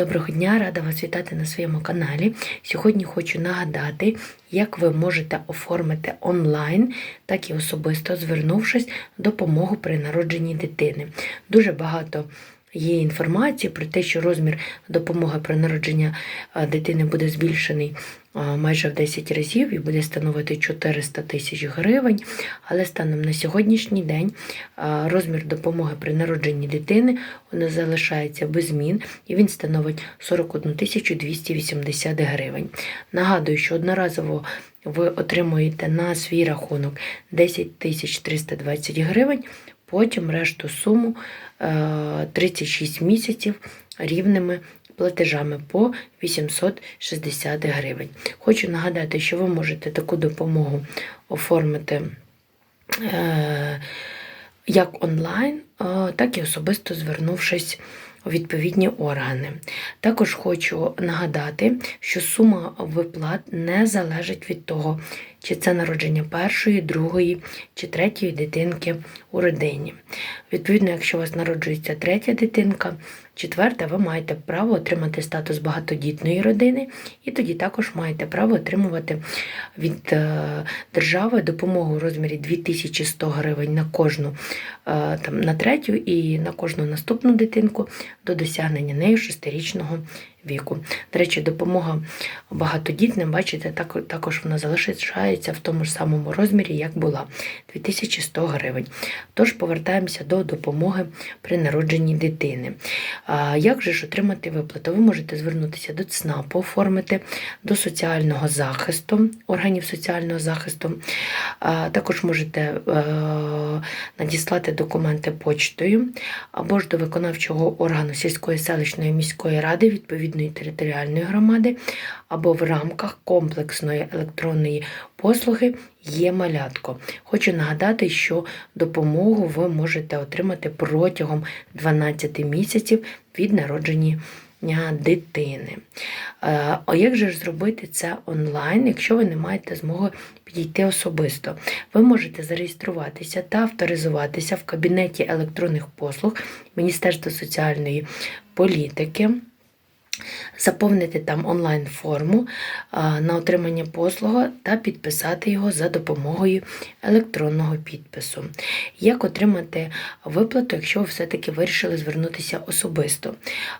Доброго дня, рада вас вітати на своєму каналі. Сьогодні хочу нагадати, як ви можете оформити онлайн, так і особисто звернувшись допомогу при народженні дитини. Дуже багато є інформації про те, що розмір допомоги при народженні е, дитини буде збільшений е, майже в 10 разів і буде становити 400 тисяч гривень. Але станом на сьогоднішній день е, розмір допомоги при народженні дитини вона залишається без змін і він становить 41 тисячу 280 гривень. Нагадую, що одноразово ви отримуєте на свій рахунок 10 тисяч 320 гривень, потім решту суму е, 36 місяців рівними платежами по 860 гривень. Хочу нагадати, що ви можете таку допомогу оформити е, як онлайн, е, так і особисто звернувшись відповідні органи. Також хочу нагадати, що сума виплат не залежить від того, чи це народження першої, другої чи третьої дитинки у родині. Відповідно, якщо у вас народжується третя дитинка, четверта, ви маєте право отримати статус багатодітної родини, і тоді також маєте право отримувати від е, держави допомогу у розмірі 2100 гривень на кожну е, там, на третю і на кожну наступну дитинку до досягнення нею шестирічного віку. До речі, допомога багатодітним, бачите, так, також вона залишається в тому ж самому розмірі, як була 2100 гривень. Тож повертаємося до допомоги при народженні дитини. Як же ж отримати виплату? Ви можете звернутися до ЦНАПу, оформити до соціального захисту, органів соціального захисту. Також можете е, надіслати документи почтою або ж до виконавчого органу сільської селищної міської ради відповідної територіальної громади, або в рамках комплексної електронної послуги є малятко. Хочу нагадати, що допомогу ви можете отримати протягом 12 місяців від народження дитини. Е, А як же ж зробити це онлайн, якщо ви не маєте змоги підійти особисто? Ви можете зареєструватися та авторизуватися в кабінеті електронних послуг Міністерства соціальної політики. Заповнити там онлайн-форму на отримання послуги та підписати його за допомогою електронного підпису. Як отримати виплату, якщо ви все-таки вирішили звернутися особисто?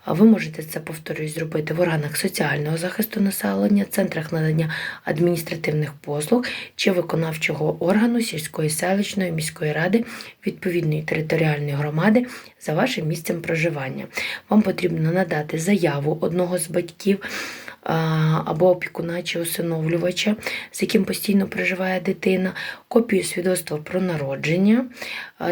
Ви можете це, повторюсь, зробити в органах соціального захисту населення, центрах надання адміністративних послуг чи виконавчого органу сільської селищної міської ради відповідної територіальної громади за вашим місцем проживання. Вам потрібно надати заяву одного з батьків або опікуна чи усиновлювача, з яким постійно проживає дитина, копію свідоцтва про народження.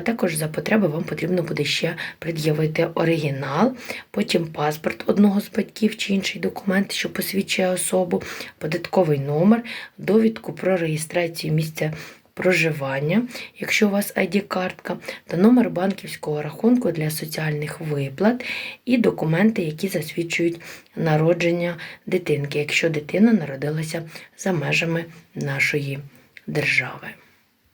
Також за потреби вам потрібно буде ще пред'явити оригінал, потім паспорт одного з батьків чи інший документ, що посвідчує особу, податковий номер, довідку про реєстрацію місця проживання, якщо у вас ID-картка, та номер банківського рахунку для соціальних виплат і документи, які засвідчують народження дитинки, якщо дитина народилася за межами нашої держави.